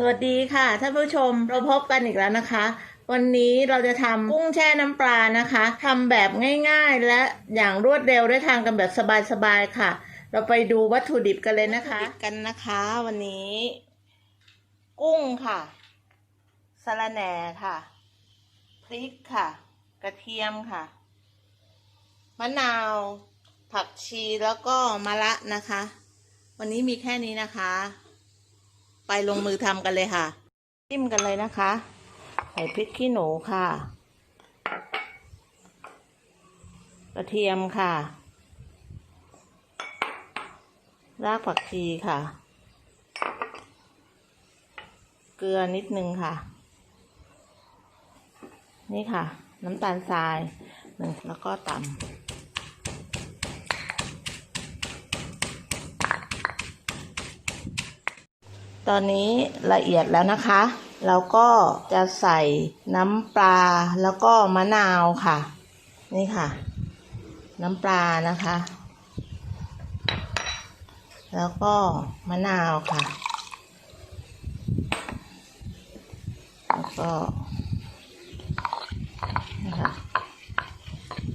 สวัสดีค่ะท่านผู้ชมเราพบกันอีกแล้วนะคะ วันนี้เราจะทำกุ้งแช่น้ำปลานะคะทำแบบง่ายๆ และอย่างรวดเร็วได้ทานกันแบบสบายๆค่ะ เราไปดูวัตถุดิบกันเลยนะคะกันนะคะ วันนี้ กุ้งค่ะสะระแหน่ค่ะ พริกค่ะ กระเทียมค่ะ มะนาว ผักชีแล้วก็มะระนะคะ วันนี้มีแค่นี้นะคะ ไปลงมือทำกันเลยค่ะ จิ้มกันเลยนะคะ ใส่พริกขี้หนูค่ะ กระเทียมค่ะ รากผักชีค่ะ เกลือนิดนึงค่ะ นี่ค่ะ น้ำตาลทรายหนึ่งแล้วก็ตำ ตอนนี้ละเอียดแล้วนะคะ เราก็จะใส่น้ำปลาแล้วก็มะนาวค่ะ นี่ค่ะ น้ำปลานะคะ แล้วก็มะนาวค่ะ แล้วก็นะคะ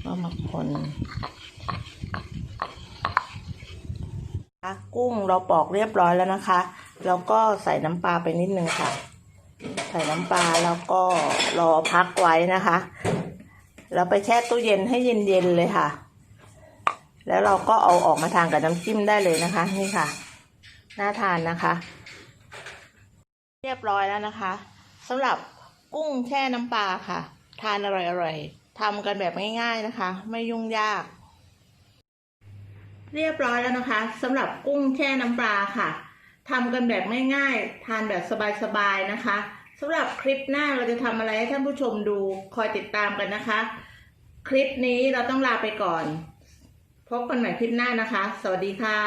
ก็มาคนกุ้งเราปอกเรียบร้อยแล้วนะคะ แล้วก็ใส่น้ำปลาไปนิดนึงค่ะ ใส่น้ำปลาแล้วก็รอพักไว้นะคะเราไปแช่ตู้เย็นให้เย็นๆเลยค่ะ แล้วเราก็เอาออกมาทานกับน้ำจิ้มได้เลยนะคะ นี่ค่ะ น่าทานนะคะ เรียบร้อยแล้วนะคะสำหรับกุ้งแช่น้ำปลาค่ะ ทานอร่อยๆทำกันแบบง่าย ๆนะคะ ไม่ยุ่งยาก เรียบร้อยแล้วนะคะสำหรับกุ้งแช่น้ำปลาค่ะ ทำกันแบบง่ายๆ ทานแบบสบายๆนะคะสำหรับคลิปหน้าเราจะทำอะไรให้ท่านผู้ชมดูคอยติดตามกันนะคะ คลิปนี้เราต้องลาไปก่อน พบกันใหม่คลิปหน้านะคะ สวัสดีค่ะ